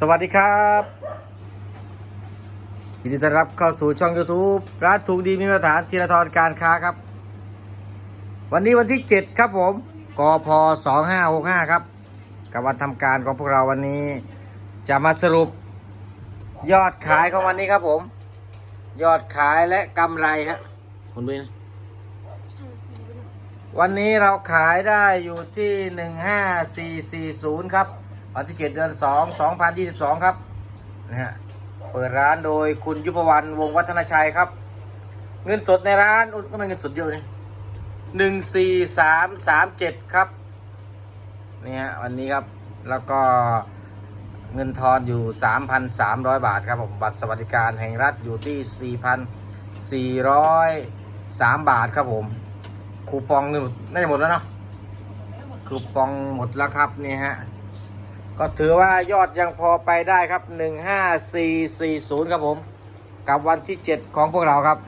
สวัสดีครับยินดีต้อนรับเข้าสู่ช่อง YouTube ร้านถูกดีมีมาตรฐานธีรทรการค้าครับ วันนี้วันที่ 7 ครับผมกพ2565 ครับ กับวันทำการของพวกเราวันนี้ จะมาสรุปยอดขายของวันนี้ครับผม ยอดขายและกำไรฮะคุณดูนะวันนี้เราขายได้อยู่ที่ 15440 ครับ วันที่7เดือน2 2022ครับนะฮะเปิดร้านโดยคุณยุพวรรณวงวัฒนชัยครับ เงินสดในร้านอุ๊ยก็ไม่เงินสดเยอะนี่หนึ่งสี่สามสามเจ็ดครับนี่ฮะวันนี้ครับแล้วก็เงินทอนอยู่ 3,300 บาทครับผมบัตรสวัสดิการแห่งรัฐอยู่ที่ 4,403 บาทครับผมคูปองเงินน่าจะหมดแล้วเนาะคูปองหมดแล้วครับนี่ฮะ ก็ถือว่ายอดยังพอไปได้ครับ 15440 ครับผม กับวันที่ 7 ของพวกเราครับ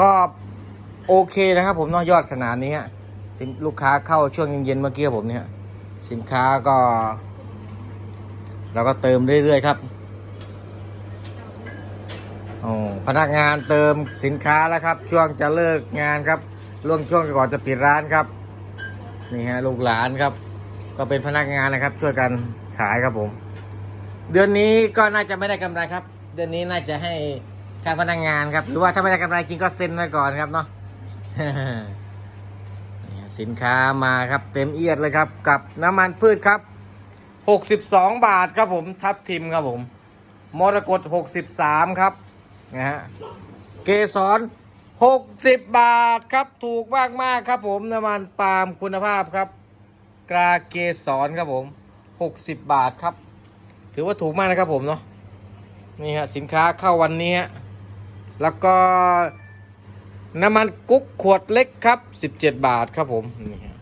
ก็โอเคนะครับผมนอกยอดขนาดนี้ฮะสินลูกค้าเข้าช่วงเย็นๆเมื่อกี้ผมเนี่ย สินค้าก็ เราก็เติมเรื่อยๆครับโอ้พนักงานเติมสินค้าแล้วครับ ช่วงจะเลิกงานครับล่วงช่วงก่อนจะปิดร้านครับ นี่ฮะลูกหลานครับ ก็เป็นพนักงานนะครับ ช่วยกันขายครับผม เดือนนี้ก็น่าจะไม่ได้กำไรครับ เดือนนี้น่าจะให้ค่าพนักงานครับ หรือว่าถ้าไม่ได้กำไรจริงก็เซ็นไว้ก่อนครับเนาะสินค้ามาครับเต็มเอียดเลยครับ กับน้ำมันพืชครับ 62 บาทครับผม ทับทิมครับผมมรกต63 ครับนะฮะเกสร60 บาทครับถูกมากมากครับผมน้ำมันปาล์มคุณภาพครับ กราเกสรครับผม 60 บาทครับ ถือว่าถูกมากนะครับผมเนาะนี่ฮะสินค้าเข้าวันนี้ฮะแล้วก็น้ำมันกุ๊กขวดเล็กครับ 17 บาทครับผมนี่ฮะ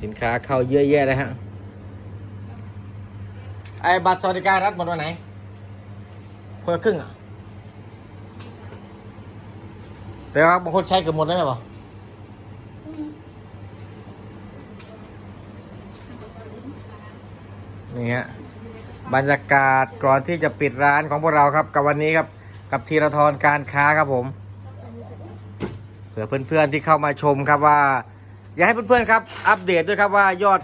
สินค้าเข้าเยอะแยะเลยฮะไอ้บัตรสวัสดิการรัฐหมดวันไหนคนละครึ่งอะแต่ว่าบางคนใช้เกือบหมดแล้วไหมบ่ นี่ฮะบรรยากาศก่อนที่จะปิดร้านของพวกเราครับกับวันนี้ครับกับธีรทรการค้าครับผมเผื่อเพื่อนๆที่เข้ามาชมครับว่า อยากให้เพื่อนๆครับ อัปเดตด้วยครับว่ายอด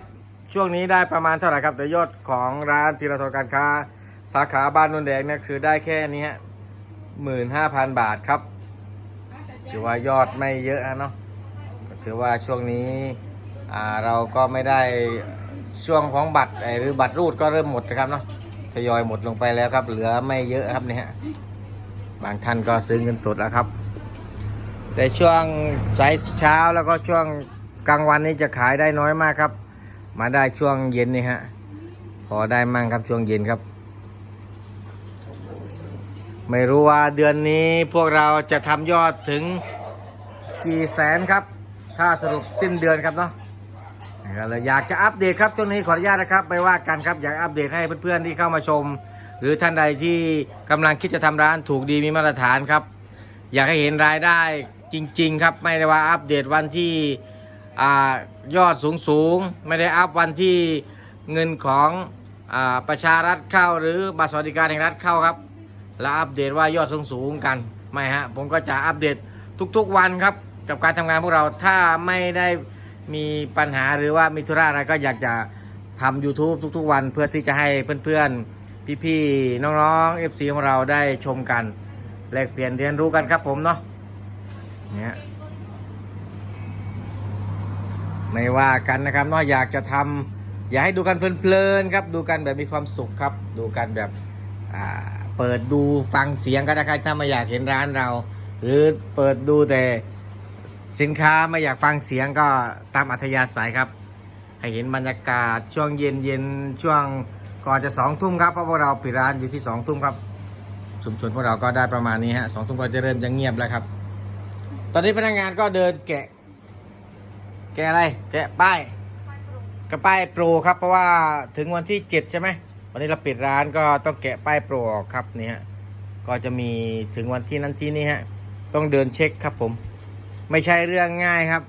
ช่วงนี้ได้ประมาณเท่าไหร่ครับแต่ยอดของร้านธีรทรการค้า สาขาบ้านนนแดงเนี่ยคือได้แค่นี้ฮะหมื่นห้าพันบาทครับถือว่ายอดไม่เยอะนะเนาะถือว่าช่วงนี้เราก็ไม่ได้ ช่วงของบัตรหรือบัตรรูดก็เริ่มหมดนะครับเนาะทยอยหมดลงไปแล้วครับ เหลือไม่เยอะครับเนี่ยบางท่านก็ซื้อเงินสดแล้วครับ แต่ช่วงสายเช้าแล้วก็ช่วงกลางวันนี้จะขายได้น้อยมากครับ มาได้ช่วงเย็นนี่ฮะพอได้มั่งครับช่วงเย็นครับ ไม่รู้ว่าเดือนนี้พวกเราจะทำยอดถึงกี่แสนครับ ถ้าสรุปสิ้นเดือนครับเนาะ เลยอยากจะอัปเดตครับช่วงนี้ขออนุญาตนะครับไปว่ากันครับอยากอัปเดตให้เพื่อนๆที่เข้ามาชม หรือท่านใดที่กำลังคิดจะทำร้านถูกดีมีมาตรฐานครับ อยากให้เห็นรายได้จริง ๆ ครับไม่ได้ว่าอัปเดตวันที่อยอดสูงๆไม่ได้อัพวันที่เงินของอประชารัฐเข้า หรือบัตรสวัสดิการแห่งรัฐเข้าครับ แล้วอัปเดตว่ายอดสูงๆกันไม่ฮะผมก็จะอัปเดตทุกๆวันครับกับการทำงานพวกเราถ้าไม่ได้ มีปัญหาหรือว่ามีธุระอะไรก็อยากจะทำ YouTube ทุกๆ วันเพื่อที่จะให้เพื่อนๆ พี่ๆ น้องๆ FC ของเราได้ชมกัน แลกเปลี่ยนเรียนรู้กันครับผมเนาะเนี่ยไม่ว่ากันนะครับเนาะอยากจะทำอยากให้ดูกันเพลินๆครับ ดูกันแบบมีความสุขครับ ดูกันแบบเปิดดูฟังเสียงก็ได้ครับถ้าไม่อยากเห็นร้านเรา หรือเปิดดูแต่ สินค้าไม่อยากฟังเสียงก็ตามอัธยาศัยครับ ให้เห็นบรรยากาศช่วงเย็นเย็นช่วงก่อนจะสองทุ่มครับเพราะพวกเราปิดร้านอยู่ที่สองทุ่มครับชุมชนพวกเราก็ได้ประมาณนี้ฮะสองทุ่มก็จะเริ่มจะเงียบแล้วครับ ตอนนี้พนักงานก็เดินแกะ แกะอะไร แกะป้ายกระป้ายโปรครับ เพราะว่าถึงวันที่เจ็ดใช่ไหมวันนี้เราปิดร้านก็ต้องแกะป้ายโปรครับนี่ฮะก็จะมีถึงวันที่นั้นที่นี้ฮะต้องเดินเช็คครับผม ไม่ใช่เรื่องง่ายครับ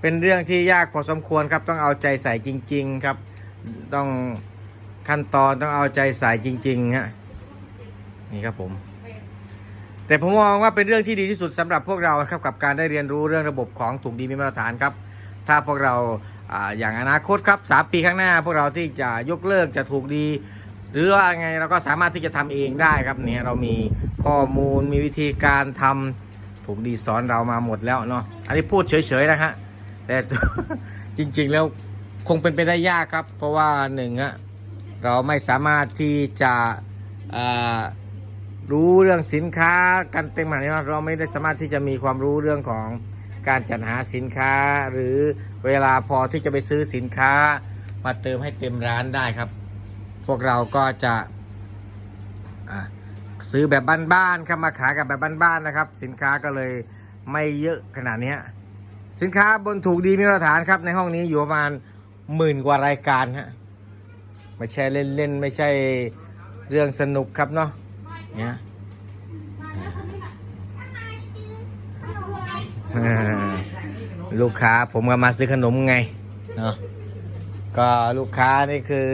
เป็นเรื่องที่ยากพอสมควรครับ ต้องเอาใจใส่จริง ๆครับ ต้องขั้นตอนต้องเอาใจใส่จริงๆฮะนี่ครับผม แต่ผมมองว่าเป็นเรื่องที่ดีที่สุดสำหรับพวกเราครับกับการได้เรียนรู้เรื่องระบบของถูกดีมีมาตรฐานครับ ถ้าพวกเราอย่างอนาคตครับสามปีข้างหน้า พวกเราที่จะยกเลิกจะถูกดี หรือว่าไงเราก็สามารถที่จะทำเองได้ครับเนี่ยเรามีข้อมูลมีวิธีการทำูกดีสอนเรามาหมดแล้วเนาะอันนี้พูดเฉยๆนะฮะแต่ จริงๆแล้วคงเป็นไปได้ยากครับ เพราะว่าหนึ่งฮะเราไม่สามารถที่จะรู้เรื่องสินค้ากันเต็มขนาดนี้เราไม่ได้สามารถที่จะมีความรู้เรื่องของการจัดหาสินค้า หรือเวลาพอที่จะไปซื้อสินค้า มาเติมให้เต็มร้านได้ครับ พวกเราก็จะอะ ซื้อแบบบ้านๆครับมาขายกับแบบบ้านๆนะครับ สินค้าก็เลยไม่เยอะขนาดนี้สินค้าบนถูกดีมีมาตรฐานครับ ในห้องนี้อยู่ประมาณหมื่นกว่ารายการฮะไม่ใช่เล่นๆไม่ใช่เรื่องสนุกครับเนาะเนี่ยลูกค้าผมก็มาซื้อขนมไงเนาะก็ลูกค้านี่คือ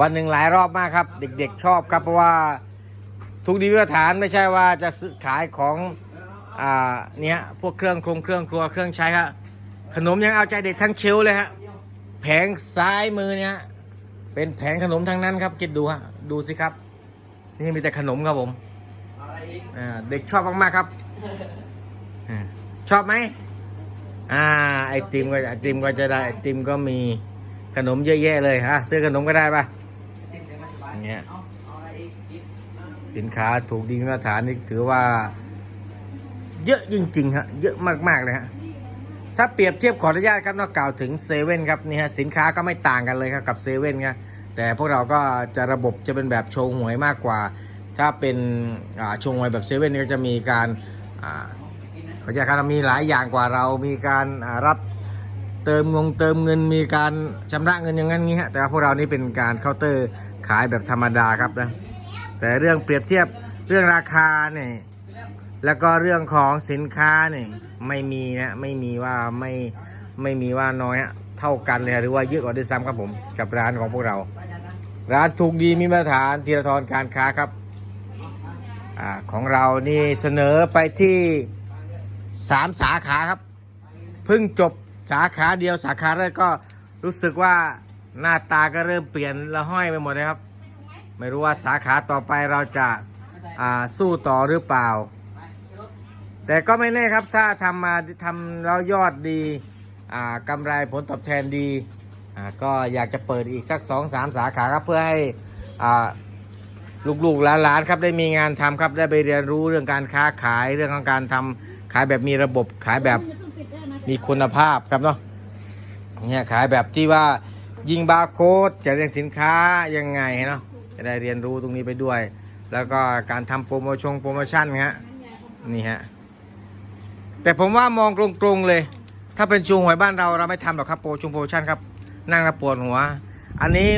วันหนึ่งหลายรอบมากครับ เด็กๆชอบครับเพราะว่า ทุกดีวิถีฐานไม่ใช่ว่าจะซื้อขายของอ่าเนี่ยพวกเครื่องครงเครื่องครัวเครื่องใช้ครับขนมยังเอาใจเด็กทั้งเชลเลยฮะแผงซ้ายมือเนี่ยเป็นแผงขนมทั้งนั้นครับคิดดูฮะดูสิครับ นี่มีแต่ขนมครับผมอ่าเด็กชอบมากๆครับอ่าชอบไหมอ่าไอติมก็ไอติมก็จะได้ไอติมก็มีขนมเยอะแยะเลยฮะซื้อขนมก็ได้ปะอย่างเงี้ย สินค้าถูกดีมาตรฐานนี่ถือว่า เยอะจริงๆฮะเยอะมากๆเลยฮะถ้าเปรียบเทียบขออนุญาตครับนอกกล่าวถึงเซเว่นครับนี่ฮะสินค้าก็ไม่ต่างกันเลยครับกับเซเว่นครับแต่พวกเราก็จะระบบจะเป็นแบบโชว์หวยมากกว่า ถ้าเป็นโชว์หวยแบบเซเว่นก็จะมีการเขาจะการมีหลายอย่างกว่าเรา มีการรับเติมงงเติมเงิน มีการชำระเงินอย่างนั้นงี้ฮะแต่ว่าพวกเรานี่เป็นการเคาน์เตอร์ขายแบบธรรมดาครับนะ แต่เรื่องเปรียบเทียบเรื่องราคาเนี่ยแล้วก็เรื่องของสินค้าเนี่ยไม่มีนะไม่มีว่าไม่ไม่มีว่าน้อยเท่ากันเลยหรือว่าเยอะกว่าด้วยซ้ำครับผมกับร้านของพวกเรา ร้านถูกดีมีมาตรฐานธีรทรการค้าครับอของเรานี่เสนอไปที่สามสาขาครับเพิ่งจบสาขาเดียวสาขาแรกก็รู้สึกว่าหน้าตาก็เริ่มเปลี่ยนละห้อยไปหมดเลยครับ ไม่รู้ว่าสาขาต่อไปเราจะอ่าสู้ต่อหรือเปล่า แต่ก็ไม่แน่ครับถ้าทำมาทำแล้วยอดดีอ่ากำไรผลตอบแทนดีอ่าก็อยากจะเปิดอีกสักสองสามสาขาครับเพื่อให้อ่าลูกๆหลานๆครับได้มีงานทำครับได้ไปเรียนรู้เรื่องการค้าขายเรื่องของการทำขายแบบมีระบบขายแบบมีคุณภาพครับเนาะเนี่ยขายแบบที่ว่ายิงบาร์โค้ดจะเรียนสินค้ายังไงเนาะ จะได้เรียนรู้ตรงนี้ไปด้วย แล้วก็การทำโปรโมชั่นโปรโมชั่นฮะนี่ฮะแต่ผมว่ามองตรงๆเลย ถ้าเป็นชูหวยบ้านเราเราไม่ทำหรอกครับโปรชุมโปรโมชั่นครับนั่งแลปวดหัว อันนี้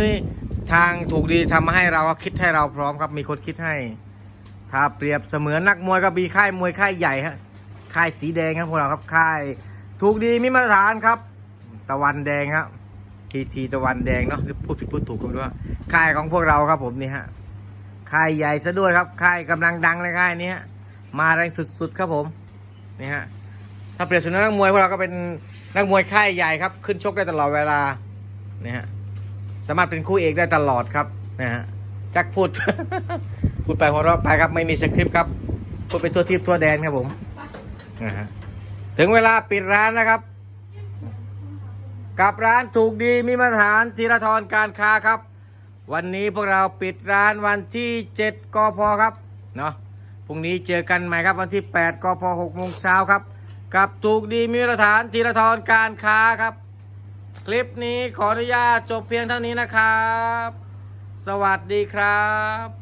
ทางถูกดีทำมาให้เราคิดให้เราพร้อมครับมีคนคิดให้ ถ้าเปรียบเสมือนนักมวยก็มีค่ายมวยค่ายใหญ่ฮะค่ายสีแดงครับพวกเราครับค่าย ถูกดีมีมาตรฐานครับ ตะวันแดงครับ ทีทีตะวันแดงเนาะพูดผิดพูดถูกก็ไม่รู้ว่าค่ายของพวกเราครับผมนี่ฮะค่ายใหญ่ซะด้วยครับค่ายกำลังดังเลยค่ายนี้มาแรงสุดๆครับผมนี่ฮะถ้าเปรียบเสมือนนักมวยพวกเราก็เป็นนักมวยค่ายใหญ่ครับ ขึ้นชกได้ตลอดเวลานี่ฮะสามารถเป็นคู่เอกได้ตลอดครับนะฮะจักพูดพูดไปหัวเราะไปครับไม่มีสคริปต์ครับพูดไปทั่วทิพย์ทั่วแดนครับผมนะฮะถึงเวลาปิดร้านนะครับ กับร้านถูกดีมีมาตรฐานธีรทรการค้าครับ วันนี้พวกเราปิดร้านวันที่ 7กพครับเนาะพรุ่งนี้เจอกันใหม่ครับวันที่ 8กพ6โมงเช้าครับ กับถูกดีมีมาตรฐานธีรทรการค้าครับ คลิปนี้ขออนุญาตจบเพียงเท่านี้นะครับ สวัสดีครับ